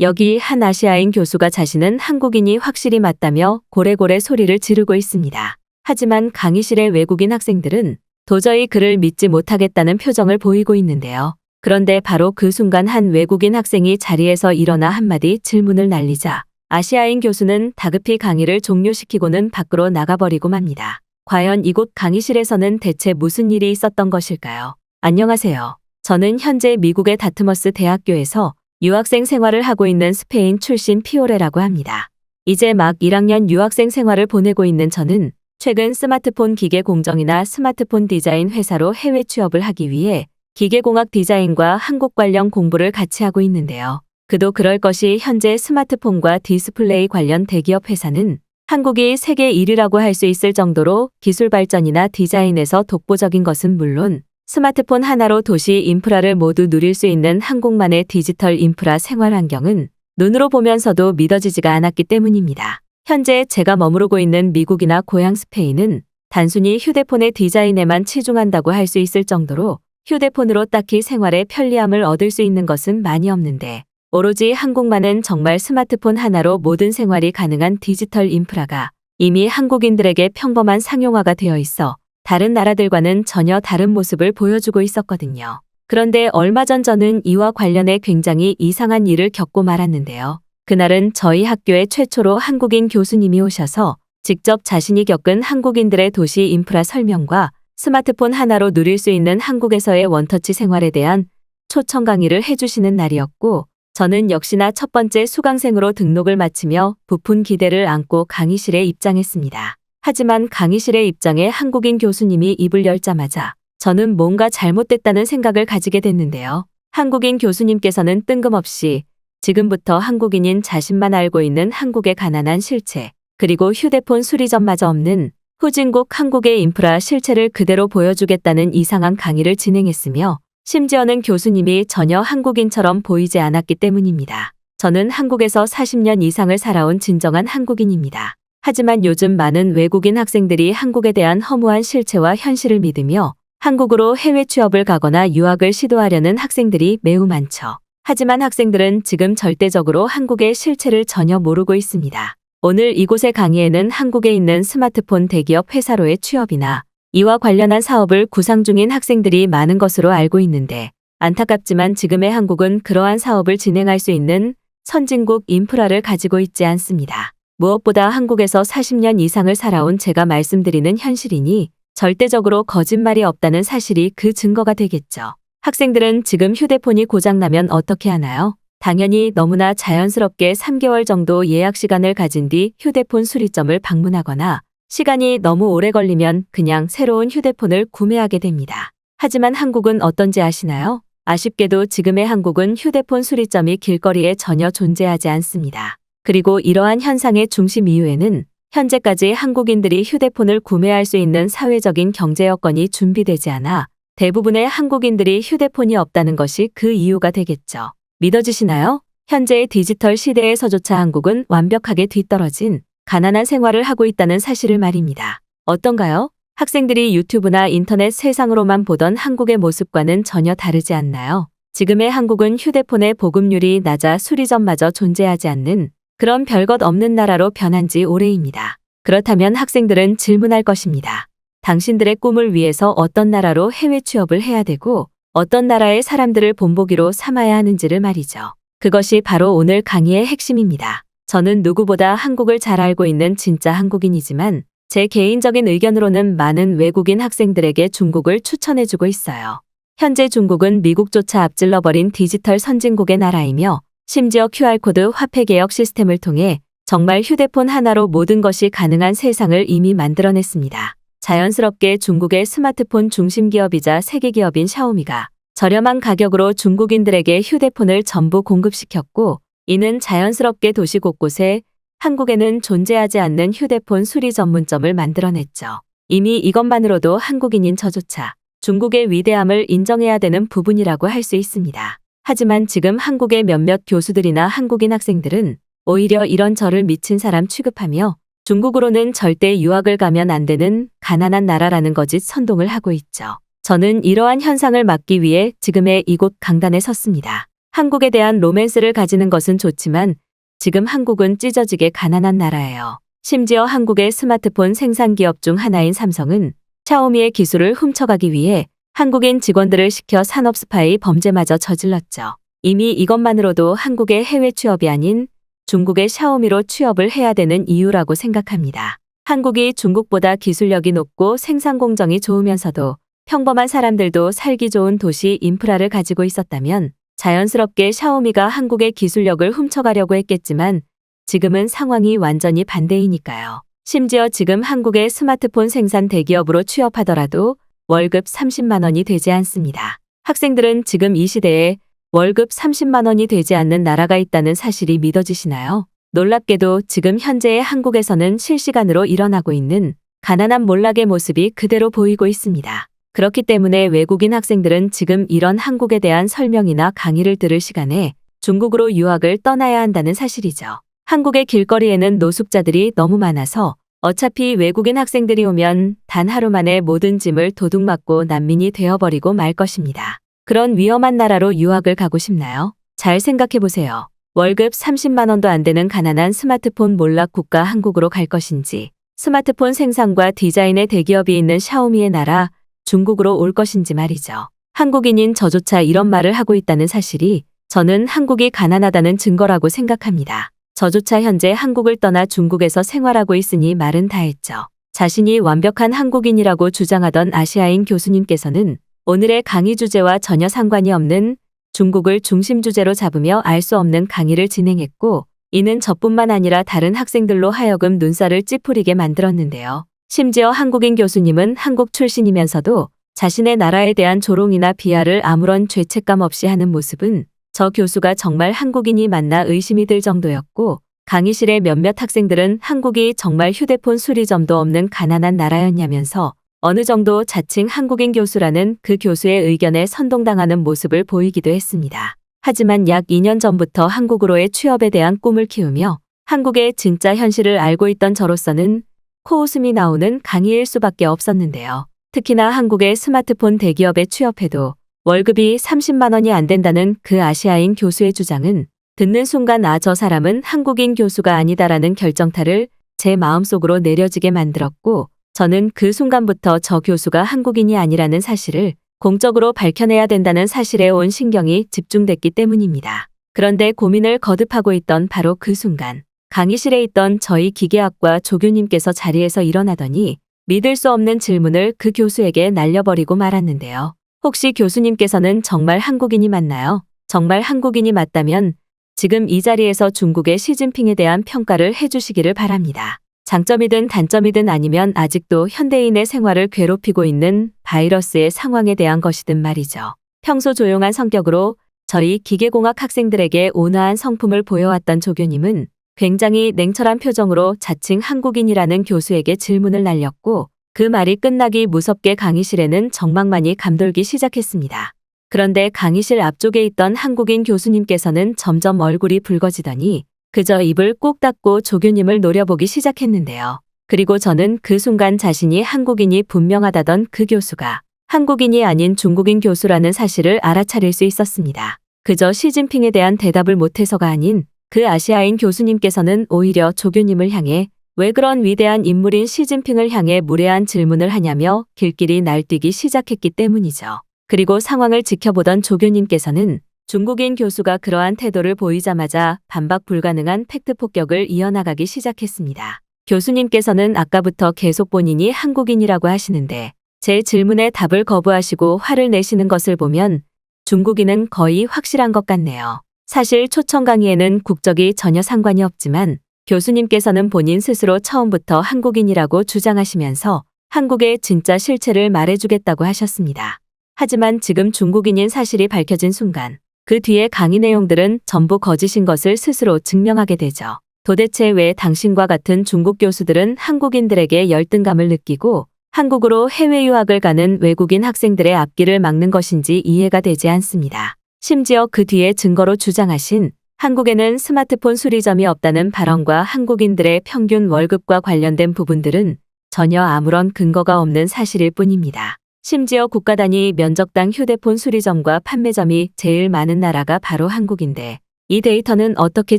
여기 한 아시아인 교수가 자신은 한국인이 확실히 맞다며 고래고래 소리를 지르고 있습니다. 하지만 강의실의 외국인 학생들은 도저히 그를 믿지 못하겠다는 표정을 보이고 있는데요. 그런데 바로 그 순간 한 외국인 학생이 자리에서 일어나 한마디 질문을 날리자 아시아인 교수는 다급히 강의를 종료시키고는 밖으로 나가버리고 맙니다. 과연 이곳 강의실에서는 대체 무슨 일이 있었던 것일까요? 안녕하세요. 저는 현재 미국의 다트머스 대학교에서 유학생 생활을 하고 있는 스페인 출신 피오레라고 합니다. 이제 막 1학년 유학생 생활을 보내고 있는 저는 최근 스마트폰 기계 공정이나 스마트폰 디자인 회사로 해외 취업을 하기 위해 기계공학 디자인과 한국 관련 공부를 같이 하고 있는데요. 그도 그럴 것이 현재 스마트폰과 디스플레이 관련 대기업 회사는 한국이 세계 1위라고 할 수 있을 정도로 기술 발전이나 디자인에서 독보적인 것은 물론 스마트폰 하나로 도시 인프라를 모두 누릴 수 있는 한국만의 디지털 인프라 생활 환경은 눈으로 보면서도 믿어지지가 않았기 때문입니다. 현재 제가 머무르고 있는 미국이나 고향 스페인은 단순히 휴대폰의 디자인에만 치중한다고 할 수 있을 정도로 휴대폰으로 딱히 생활의 편리함을 얻을 수 있는 것은 많이 없는데 오로지 한국만은 정말 스마트폰 하나로 모든 생활이 가능한 디지털 인프라가 이미 한국인들에게 평범한 상용화가 되어 있어 다른 나라들과는 전혀 다른 모습을 보여주고 있었거든요. 그런데 얼마 전 저는 이와 관련해 굉장히 이상한 일을 겪고 말았는데요. 그날은 저희 학교에 최초로 한국인 교수님이 오셔서 직접 자신이 겪은 한국인들의 도시 인프라 설명과 스마트폰 하나로 누릴 수 있는 한국에서의 원터치 생활에 대한 초청 강의를 해주시는 날이었고, 저는 역시나 첫 번째 수강생으로 등록을 마치며 부푼 기대를 안고 강의실에 입장했습니다. 하지만 강의실에 입장해 한국인 교수님이 입을 열자마자 저는 뭔가 잘못됐다는 생각을 가지게 됐는데요. 한국인 교수님께서는 뜬금없이 지금부터 한국인인 자신만 알고 있는 한국의 가난한 실체, 그리고 휴대폰 수리점마저 없는 후진국 한국의 인프라 실체를 그대로 보여주겠다는 이상한 강의를 진행했으며 심지어는 교수님이 전혀 한국인처럼 보이지 않았기 때문입니다. 저는 한국에서 40년 이상을 살아온 진정한 한국인입니다. 하지만 요즘 많은 외국인 학생들이 한국에 대한 허무한 실체와 현실을 믿으며 한국으로 해외 취업을 가거나 유학을 시도하려는 학생들이 매우 많죠. 하지만 학생들은 지금 절대적으로 한국의 실체를 전혀 모르고 있습니다. 오늘 이곳의 강의에는 한국에 있는 스마트폰 대기업 회사로의 취업이나 이와 관련한 사업을 구상 중인 학생들이 많은 것으로 알고 있는데 안타깝지만 지금의 한국은 그러한 사업을 진행할 수 있는 선진국 인프라를 가지고 있지 않습니다. 무엇보다 한국에서 40년 이상을 살아온 제가 말씀드리는 현실이니 절대적으로 거짓말이 없다는 사실이 그 증거가 되겠죠. 학생들은 지금 휴대폰이 고장나면 어떻게 하나요? 당연히 너무나 자연스럽게 3개월 정도 예약 시간을 가진 뒤 휴대폰 수리점을 방문하거나 시간이 너무 오래 걸리면 그냥 새로운 휴대폰을 구매하게 됩니다. 하지만 한국은 어떤지 아시나요? 아쉽게도 지금의 한국은 휴대폰 수리점이 길거리에 전혀 존재하지 않습니다. 그리고 이러한 현상의 중심 이유에는 현재까지 한국인들이 휴대폰을 구매할 수 있는 사회적인 경제 여건이 준비되지 않아 대부분의 한국인들이 휴대폰이 없다는 것이 그 이유가 되겠죠. 믿어지시나요? 현재의 디지털 시대에서조차 한국은 완벽하게 뒤떨어진 가난한 생활을 하고 있다는 사실을 말입니다. 어떤가요? 학생들이 유튜브나 인터넷 세상으로만 보던 한국의 모습과는 전혀 다르지 않나요? 지금의 한국은 휴대폰의 보급률이 낮아 수리점마저 존재하지 않는 그런 별것 없는 나라로 변한 지 오래입니다. 그렇다면 학생들은 질문할 것입니다. 당신들의 꿈을 위해서 어떤 나라로 해외 취업을 해야 되고 어떤 나라의 사람들을 본보기로 삼아야 하는지를 말이죠. 그것이 바로 오늘 강의의 핵심입니다. 저는 누구보다 한국을 잘 알고 있는 진짜 한국인이지만 제 개인적인 의견으로는 많은 외국인 학생들에게 중국을 추천해주고 있어요. 현재 중국은 미국조차 앞질러버린 디지털 선진국의 나라이며 심지어 QR코드 화폐 개혁 시스템을 통해 정말 휴대폰 하나로 모든 것이 가능한 세상을 이미 만들어냈습니다. 자연스럽게 중국의 스마트폰 중심 기업이자 세계 기업인 샤오미가 저렴한 가격으로 중국인들에게 휴대폰을 전부 공급시켰고 이는 자연스럽게 도시 곳곳에 한국에는 존재하지 않는 휴대폰 수리 전문점을 만들어냈죠. 이미 이것만으로도 한국인인 저조차 중국의 위대함을 인정해야 되는 부분이라고 할 수 있습니다. 하지만 지금 한국의 몇몇 교수들이나 한국인 학생들은 오히려 이런 저를 미친 사람 취급하며 중국으로는 절대 유학을 가면 안 되는 가난한 나라라는 거짓 선동을 하고 있죠. 저는 이러한 현상을 막기 위해 지금의 이곳 강단에 섰습니다. 한국에 대한 로맨스를 가지는 것은 좋지만 지금 한국은 찢어지게 가난한 나라예요. 심지어 한국의 스마트폰 생산 기업 중 하나인 삼성은 샤오미의 기술을 훔쳐가기 위해 한국인 직원들을 시켜 산업 스파이 범죄마저 저질렀죠. 이미 이것만으로도 한국의 해외 취업이 아닌 중국의 샤오미로 취업을 해야 되는 이유라고 생각합니다. 한국이 중국보다 기술력이 높고 생산 공정이 좋으면서도 평범한 사람들도 살기 좋은 도시 인프라를 가지고 있었다면 자연스럽게 샤오미가 한국의 기술력을 훔쳐가려고 했겠지만 지금은 상황이 완전히 반대이니까요. 심지어 지금 한국의 스마트폰 생산 대기업으로 취업하더라도 월급 30만 원이 되지 않습니다. 학생들은 지금 이 시대에 월급 30만 원이 되지 않는 나라가 있다는 사실이 믿어지시나요? 놀랍게도 지금 현재의 한국에서는 실시간으로 일어나고 있는 가난한 몰락의 모습이 그대로 보이고 있습니다. 그렇기 때문에 외국인 학생들은 지금 이런 한국에 대한 설명이나 강의를 들을 시간에 중국으로 유학을 떠나야 한다는 사실이죠. 한국의 길거리에는 노숙자들이 너무 많아서 어차피 외국인 학생들이 오면 단 하루 만에 모든 짐을 도둑 맞고 난민이 되어버리고 말 것입니다. 그런 위험한 나라로 유학을 가고 싶나요? 잘 생각해 보세요. 월급 30만 원도 안 되는 가난한 스마트폰 몰락 국가 한국으로 갈 것인지, 스마트폰 생산과 디자인의 대기업이 있는 샤오미의 나라 중국으로 올 것인지 말이죠. 한국인인 저조차 이런 말을 하고 있다는 사실이 저는 한국이 가난하다는 증거라고 생각합니다. 저조차 현재 한국을 떠나 중국에서 생활하고 있으니 말은 다 했죠. 자신이 완벽한 한국인이라고 주장하던 아시아인 교수님께서는 오늘의 강의 주제와 전혀 상관이 없는 중국을 중심 주제로 잡으며 알 수 없는 강의를 진행했고 이는 저뿐만 아니라 다른 학생들로 하여금 눈살을 찌푸리게 만들었는데요. 심지어 한국인 교수님은 한국 출신이면서도 자신의 나라에 대한 조롱이나 비하를 아무런 죄책감 없이 하는 모습은 저 교수가 정말 한국인이 맞나 의심이 들 정도였고 강의실의 몇몇 학생들은 한국이 정말 휴대폰 수리점도 없는 가난한 나라였냐면서 어느 정도 자칭 한국인 교수라는 그 교수의 의견에 선동당하는 모습을 보이기도 했습니다. 하지만 약 2년 전부터 한국으로의 취업에 대한 꿈을 키우며 한국의 진짜 현실을 알고 있던 저로서는 코웃음이 나오는 강의일 수밖에 없었는데요. 특히나 한국의 스마트폰 대기업에 취업해도 월급이 30만 원이 안 된다는 그 아시아인 교수의 주장은 듣는 순간 아 저 사람은 한국인 교수가 아니다라는 결정타를 제 마음속으로 내려지게 만들었고 저는 그 순간부터 저 교수가 한국인이 아니라는 사실을 공적으로 밝혀내야 된다는 사실에 온 신경이 집중됐기 때문입니다. 그런데 고민을 거듭하고 있던 바로 그 순간 강의실에 있던 저희 기계학과 조교님께서 자리에서 일어나더니 믿을 수 없는 질문을 그 교수에게 날려버리고 말았는데요. 혹시 교수님께서는 정말 한국인이 맞나요? 정말 한국인이 맞다면 지금 이 자리에서 중국의 시진핑에 대한 평가를 해주시기를 바랍니다. 장점이든 단점이든 아니면 아직도 현대인의 생활을 괴롭히고 있는 바이러스의 상황에 대한 것이든 말이죠. 평소 조용한 성격으로 저희 기계공학 학생들에게 온화한 성품을 보여왔던 조교님은 굉장히 냉철한 표정으로 자칭 한국인이라는 교수에게 질문을 날렸고 그 말이 끝나기 무섭게 강의실에는 정막만이 감돌기 시작했습니다. 그런데 강의실 앞쪽에 있던 한국인 교수님께서는 점점 얼굴이 붉어지더니 그저 입을 꼭 닫고 조교님을 노려보기 시작했는데요. 그리고 저는 그 순간 자신이 한국인이 분명하다던 그 교수가 한국인이 아닌 중국인 교수라는 사실을 알아차릴 수 있었습니다. 그저 시진핑에 대한 대답을 못해서가 아닌 그 아시아인 교수님께서는 오히려 조교님을 향해 왜 그런 위대한 인물인 시진핑을 향해 무례한 질문을 하냐며 길길이 날뛰기 시작했기 때문이죠. 그리고 상황을 지켜보던 조교님께서는 중국인 교수가 그러한 태도를 보이자마자 반박 불가능한 팩트 폭격을 이어나가기 시작했습니다. 교수님께서는 아까부터 계속 본인이 한국인이라고 하시는데 제 질문에 답을 거부하시고 화를 내시는 것을 보면 중국인은 거의 확실한 것 같네요. 사실 초청 강의에는 국적이 전혀 상관이 없지만 교수님께서는 본인 스스로 처음부터 한국인이라고 주장하시면서 한국의 진짜 실체를 말해주겠다고 하셨습니다. 하지만 지금 중국인인 사실이 밝혀진 순간 그 뒤에 강의 내용들은 전부 거짓인 것을 스스로 증명하게 되죠. 도대체 왜 당신과 같은 중국 교수들은 한국인들에게 열등감을 느끼고 한국으로 해외 유학을 가는 외국인 학생들의 앞길을 막는 것인지 이해가 되지 않습니다. 심지어 그 뒤에 증거로 주장하신 한국에는 스마트폰 수리점이 없다는 발언과 한국인들의 평균 월급과 관련된 부분들은 전혀 아무런 근거가 없는 사실일 뿐입니다. 심지어 국가 단위 면적당 휴대폰 수리점과 판매점이 제일 많은 나라가 바로 한국인데 이 데이터는 어떻게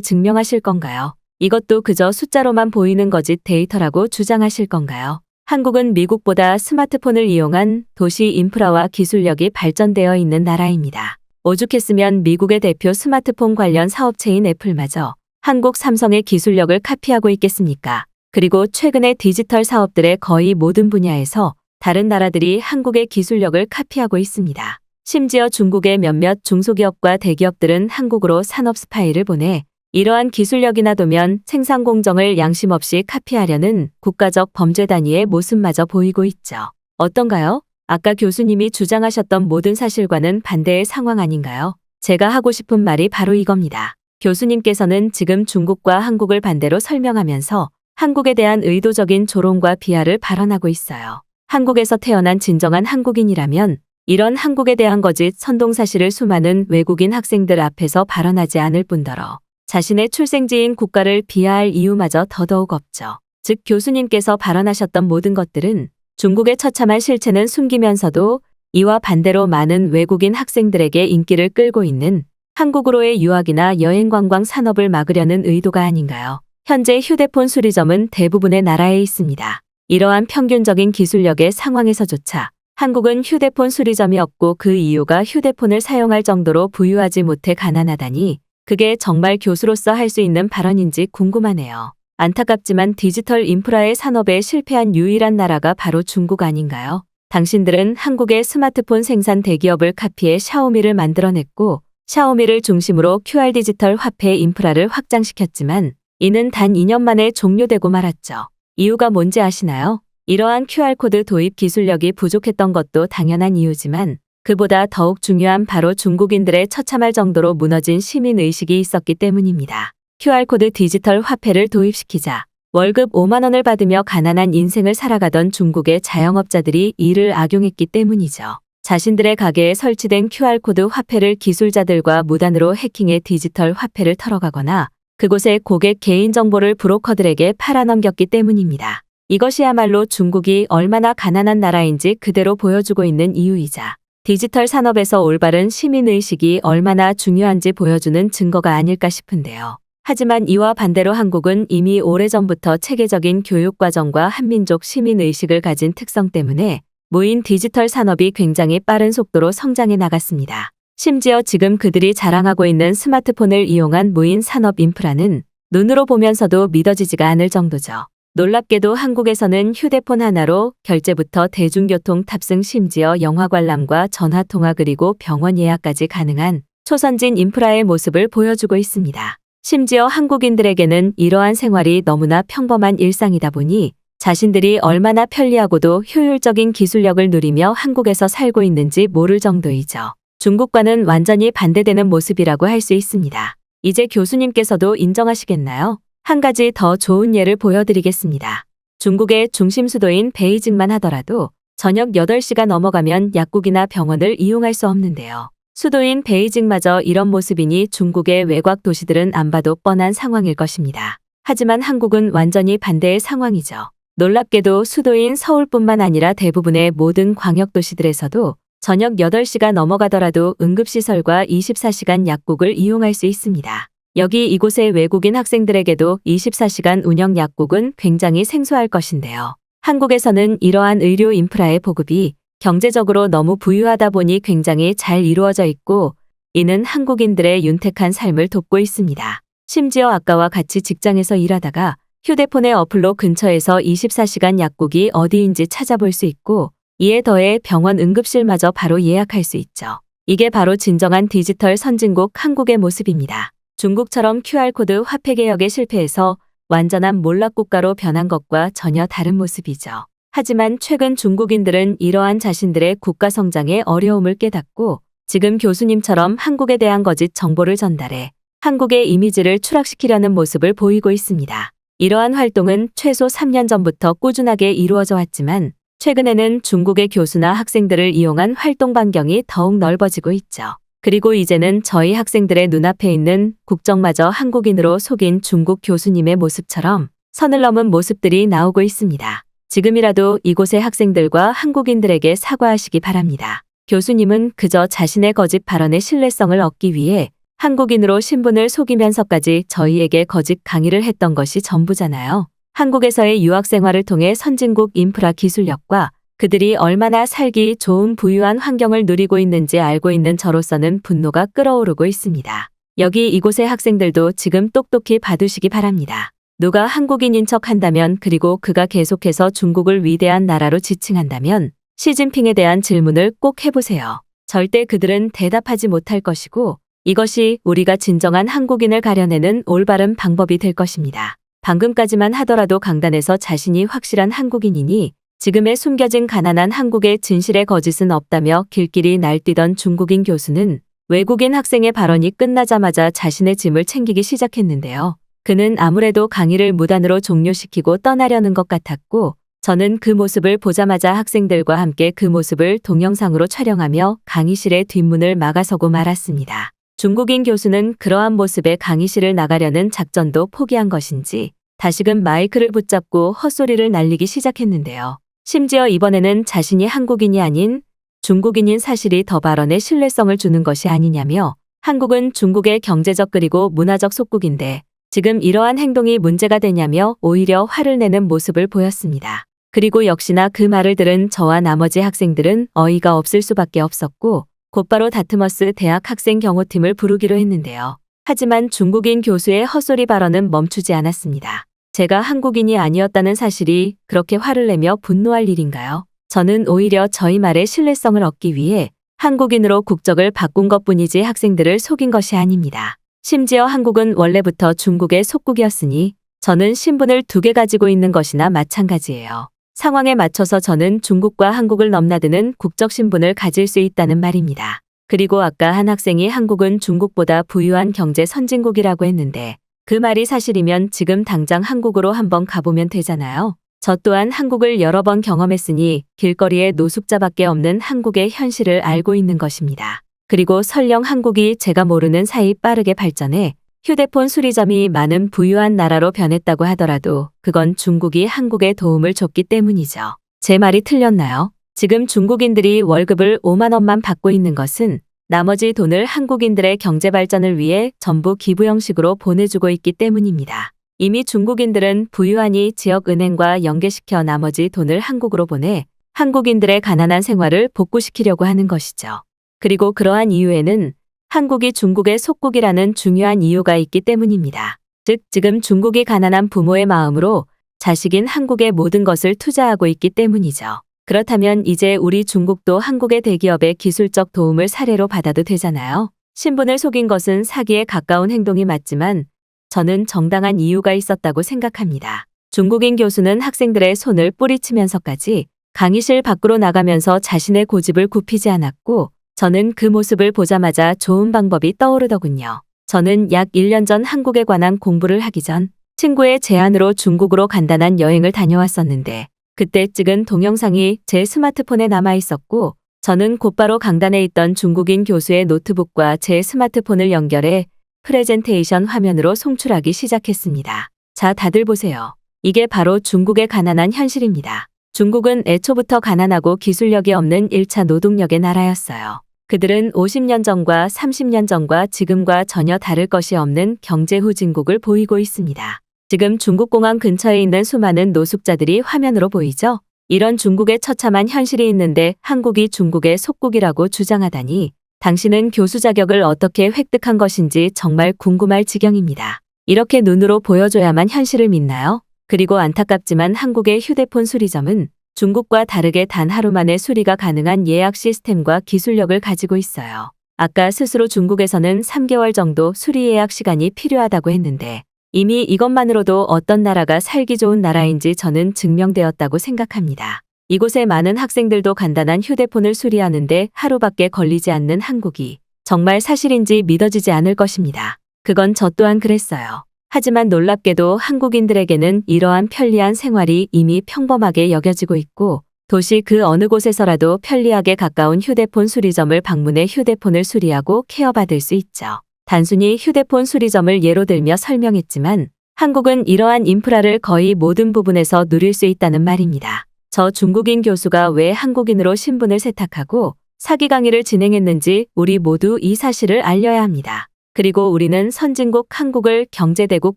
증명하실 건가요? 이것도 그저 숫자로만 보이는 거짓 데이터라고 주장하실 건가요? 한국은 미국보다 스마트폰을 이용한 도시 인프라와 기술력이 발전되어 있는 나라입니다. 오죽했으면 미국의 대표 스마트폰 관련 사업체인 애플마저 한국 삼성의 기술력을 카피하고 있겠습니까? 그리고 최근의 디지털 사업들의 거의 모든 분야에서 다른 나라들이 한국의 기술력을 카피하고 있습니다. 심지어 중국의 몇몇 중소기업과 대기업들은 한국으로 산업 스파이를 보내 이러한 기술력이나 도면 생산 공정을 양심 없이 카피하려는 국가적 범죄 단위의 모습마저 보이고 있죠. 어떤가요? 아까 교수님이 주장하셨던 모든 사실과는 반대의 상황 아닌가요? 제가 하고 싶은 말이 바로 이겁니다. 교수님께서는 지금 중국과 한국을 반대로 설명하면서 한국에 대한 의도적인 조롱과 비하를 발언하고 있어요. 한국에서 태어난 진정한 한국인이라면 이런 한국에 대한 거짓 선동 사실을 수많은 외국인 학생들 앞에서 발언하지 않을 뿐더러 자신의 출생지인 국가를 비하할 이유마저 더더욱 없죠. 즉 교수님께서 발언하셨던 모든 것들은 중국의 처참한 실체는 숨기면서도 이와 반대로 많은 외국인 학생들에게 인기를 끌고 있는 한국으로의 유학이나 여행 관광 산업을 막으려는 의도가 아닌가요? 현재 휴대폰 수리점은 대부분의 나라에 있습니다. 이러한 평균적인 기술력의 상황에서조차 한국은 휴대폰 수리점이 없고 그 이유가 휴대폰을 사용할 정도로 부유하지 못해 가난하다니 그게 정말 교수로서 할 수 있는 발언인지 궁금하네요. 안타깝지만 디지털 인프라의 산업에 실패한 유일한 나라가 바로 중국 아닌가요? 당신들은 한국의 스마트폰 생산 대기업을 카피해 샤오미를 만들어냈고 샤오미를 중심으로 QR 디지털 화폐 인프라를 확장시켰지만 이는 단 2년 만에 종료되고 말았죠. 이유가 뭔지 아시나요? 이러한 QR코드 도입 기술력이 부족했던 것도 당연한 이유지만 그보다 더욱 중요한 바로 중국인들의 처참할 정도로 무너진 시민의식이 있었기 때문입니다. QR코드 디지털 화폐를 도입시키자 월급 5만 원을 받으며 가난한 인생을 살아가던 중국의 자영업자들이 이를 악용했기 때문이죠. 자신들의 가게에 설치된 QR코드 화폐를 기술자들과 무단으로 해킹해 디지털 화폐를 털어가거나 그곳에 고객 개인정보를 브로커들에게 팔아넘겼기 때문입니다. 이것이야말로 중국이 얼마나 가난한 나라인지 그대로 보여주고 있는 이유이자 디지털 산업에서 올바른 시민의식이 얼마나 중요한지 보여주는 증거가 아닐까 싶은데요. 하지만 이와 반대로 한국은 이미 오래전부터 체계적인 교육과정과 한민족 시민의식을 가진 특성 때문에 무인 디지털 산업이 굉장히 빠른 속도로 성장해 나갔습니다. 심지어 지금 그들이 자랑하고 있는 스마트폰을 이용한 무인 산업 인프라는 눈으로 보면서도 믿어지지가 않을 정도죠. 놀랍게도 한국에서는 휴대폰 하나로 결제부터 대중교통 탑승 심지어 영화 관람과 전화 통화 그리고 병원 예약까지 가능한 초선진 인프라의 모습을 보여주고 있습니다. 심지어 한국인들에게는 이러한 생활이 너무나 평범한 일상이다 보니 자신들이 얼마나 편리하고도 효율적인 기술력을 누리며 한국에서 살고 있는지 모를 정도이죠. 중국과는 완전히 반대되는 모습이라고 할 수 있습니다. 이제 교수님께서도 인정하시겠나요? 한 가지 더 좋은 예를 보여드리겠습니다. 중국의 중심 수도인 베이징만 하더라도 저녁 8시가 넘어가면 약국이나 병원을 이용할 수 없는데요. 수도인 베이징마저 이런 모습이니 중국의 외곽 도시들은 안 봐도 뻔한 상황일 것입니다. 하지만 한국은 완전히 반대의 상황이죠. 놀랍게도 수도인 서울뿐만 아니라 대부분의 모든 광역도시들에서도 저녁 8시가 넘어가더라도 응급시설과 24시간 약국을 이용할 수 있습니다. 여기 이곳의 외국인 학생들에게도 24시간 운영 약국은 굉장히 생소할 것인데요. 한국에서는 이러한 의료 인프라의 보급이 경제적으로 너무 부유하다 보니 굉장히 잘 이루어져 있고 이는 한국인들의 윤택한 삶을 돕고 있습니다. 심지어 아까와 같이 직장에서 일하다가 휴대폰의 어플로 근처에서 24시간 약국이 어디인지 찾아볼 수 있고 이에 더해 병원 응급실마저 바로 예약할 수 있죠. 이게 바로 진정한 디지털 선진국 한국의 모습입니다. 중국처럼 QR코드 화폐 개혁에 실패해서 완전한 몰락국가로 변한 것과 전혀 다른 모습이죠. 하지만 최근 중국인들은 이러한 자신들의 국가 성장의 어려움을 깨닫고 지금 교수님처럼 한국에 대한 거짓 정보를 전달해 한국의 이미지를 추락시키려는 모습을 보이고 있습니다. 이러한 활동은 최소 3년 전부터 꾸준하게 이루어져 왔지만 최근에는 중국의 교수나 학생들을 이용한 활동 반경이 더욱 넓어지고 있죠. 그리고 이제는 저희 학생들의 눈앞에 있는 국정마저 한국인으로 속인 중국 교수님의 모습처럼 선을 넘은 모습들이 나오고 있습니다. 지금이라도 이곳의 학생들과 한국인들에게 사과하시기 바랍니다. 교수님은 그저 자신의 거짓 발언의 신뢰성을 얻기 위해 한국인으로 신분을 속이면서까지 저희에게 거짓 강의를 했던 것이 전부잖아요. 한국에서의 유학 생활을 통해 선진국 인프라 기술력과 그들이 얼마나 살기 좋은 부유한 환경을 누리고 있는지 알고 있는 저로서는 분노가 끓어오르고 있습니다. 여기 이곳의 학생들도 지금 똑똑히 봐두시기 바랍니다. 누가 한국인인 척 한다면 그리고 그가 계속해서 중국을 위대한 나라로 지칭한다면 시진핑에 대한 질문을 꼭 해보세요. 절대 그들은 대답하지 못할 것이고 이것이 우리가 진정한 한국인을 가려내는 올바른 방법이 될 것입니다. 방금까지만 하더라도 강단에서 자신이 확실한 한국인이니 지금의 숨겨진 가난한 한국의 진실의 거짓은 없다며 길길이 날뛰던 중국인 교수는 외국인 학생의 발언이 끝나자마자 자신의 짐을 챙기기 시작했는데요. 그는 아무래도 강의를 무단으로 종료시키고 떠나려는 것 같았고 저는 그 모습을 보자마자 학생들과 함께 그 모습을 동영상으로 촬영하며 강의실의 뒷문을 막아서고 말았습니다. 중국인 교수는 그러한 모습에 강의실을 나가려는 작전도 포기한 것인지 다시금 마이크를 붙잡고 헛소리를 날리기 시작했는데요. 심지어 이번에는 자신이 한국인이 아닌 중국인인 사실이 더 발언에 신뢰성을 주는 것이 아니냐며 한국은 중국의 경제적 그리고 문화적 속국인데 지금 이러한 행동이 문제가 되냐며 오히려 화를 내는 모습을 보였습니다. 그리고 역시나 그 말을 들은 저와 나머지 학생들은 어이가 없을 수밖에 없었고 곧바로 다트머스 대학 학생 경호팀을 부르기로 했는데요. 하지만 중국인 교수의 헛소리 발언은 멈추지 않았습니다. 제가 한국인이 아니었다는 사실이 그렇게 화를 내며 분노할 일인가요? 저는 오히려 저희 말의 신뢰성을 얻기 위해 한국인으로 국적을 바꾼 것 뿐이지 학생들을 속인 것이 아닙니다. 심지어 한국은 원래부터 중국의 속국이었으니 저는 신분을 두 개 가지고 있는 것이나 마찬가지예요. 상황에 맞춰서 저는 중국과 한국을 넘나드는 국적 신분을 가질 수 있다는 말입니다. 그리고 아까 한 학생이 한국은 중국보다 부유한 경제 선진국이라고 했는데 그 말이 사실이면 지금 당장 한국으로 한번 가보면 되잖아요. 저 또한 한국을 여러 번 경험했으니 길거리에 노숙자밖에 없는 한국의 현실을 알고 있는 것입니다. 그리고 설령 한국이 제가 모르는 사이 빠르게 발전해 휴대폰 수리점이 많은 부유한 나라로 변했다고 하더라도 그건 중국이 한국에 도움을 줬기 때문이죠. 제 말이 틀렸나요? 지금 중국인들이 월급을 5만 원만 받고 있는 것은 나머지 돈을 한국인들의 경제 발전을 위해 전부 기부 형식으로 보내주고 있기 때문입니다. 이미 중국인들은 부유하니 지역은행과 연계시켜 나머지 돈을 한국으로 보내 한국인들의 가난한 생활을 복구시키려고 하는 것이죠. 그리고 그러한 이유에는 한국이 중국의 속국이라는 중요한 이유가 있기 때문입니다. 즉, 지금 중국이 가난한 부모의 마음으로 자식인 한국의 모든 것을 투자하고 있기 때문이죠. 그렇다면 이제 우리 중국도 한국의 대기업의 기술적 도움을 사례로 받아도 되잖아요. 신분을 속인 것은 사기에 가까운 행동이 맞지만 저는 정당한 이유가 있었다고 생각합니다. 중국인 교수는 학생들의 손을 뿌리치면서까지 강의실 밖으로 나가면서 자신의 고집을 굽히지 않았고 저는 그 모습을 보자마자 좋은 방법이 떠오르더군요. 저는 약 1년 전 한국에 관한 공부를 하기 전 친구의 제안으로 중국으로 간단한 여행을 다녀왔었는데 그때 찍은 동영상이 제 스마트폰에 남아 있었고 저는 곧바로 강단에 있던 중국인 교수의 노트북과 제 스마트폰을 연결해 프레젠테이션 화면으로 송출하기 시작했습니다. 자, 다들 보세요. 이게 바로 중국의 가난한 현실입니다. 중국은 애초부터 가난하고 기술력이 없는 1차 노동력의 나라였어요. 그들은 50년 전과 30년 전과 지금과 전혀 다를 것이 없는 경제 후진국을 보이고 있습니다. 지금 중국공항 근처에 있는 수많은 노숙자들이 화면으로 보이죠? 이런 중국의 처참한 현실이 있는데 한국이 중국의 속국이라고 주장하다니 당신은 교수 자격을 어떻게 획득한 것인지 정말 궁금할 지경입니다. 이렇게 눈으로 보여줘야만 현실을 믿나요? 그리고 안타깝지만 한국의 휴대폰 수리점은 중국과 다르게 단 하루 만에 수리가 가능한 예약 시스템과 기술력을 가지고 있어요. 아까 스스로 중국에서는 3개월 정도 수리 예약 시간이 필요하다고 했는데 이미 이것만으로도 어떤 나라가 살기 좋은 나라인지 저는 증명되었다고 생각합니다. 이곳에 많은 학생들도 간단한 휴대폰을 수리하는데 하루밖에 걸리지 않는 한국이 정말 사실인지 믿어지지 않을 것입니다. 그건 저 또한 그랬어요. 하지만 놀랍게도 한국인들에게는 이러한 편리한 생활이 이미 평범하게 여겨지고 있고 도시 그 어느 곳에서라도 편리하게 가까운 휴대폰 수리점을 방문해 휴대폰을 수리하고 케어받을 수 있죠. 단순히 휴대폰 수리점을 예로 들며 설명했지만 한국은 이러한 인프라를 거의 모든 부분에서 누릴 수 있다는 말입니다. 저 중국인 교수가 왜 한국인으로 신분을 세탁하고 사기 강의를 진행했는지 우리 모두 이 사실을 알려야 합니다. 그리고 우리는 선진국 한국을 경제대국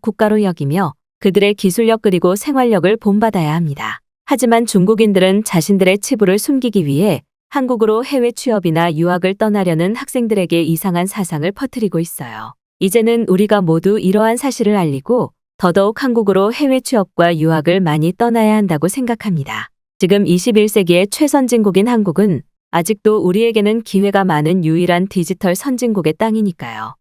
국가로 여기며 그들의 기술력 그리고 생활력을 본받아야 합니다. 하지만 중국인들은 자신들의 치부를 숨기기 위해 한국으로 해외 취업이나 유학을 떠나려는 학생들에게 이상한 사상을 퍼뜨리고 있어요. 이제는 우리가 모두 이러한 사실을 알리고 더더욱 한국으로 해외 취업과 유학을 많이 떠나야 한다고 생각합니다. 지금 21세기의 최선진국인 한국은 아직도 우리에게는 기회가 많은 유일한 디지털 선진국의 땅이니까요.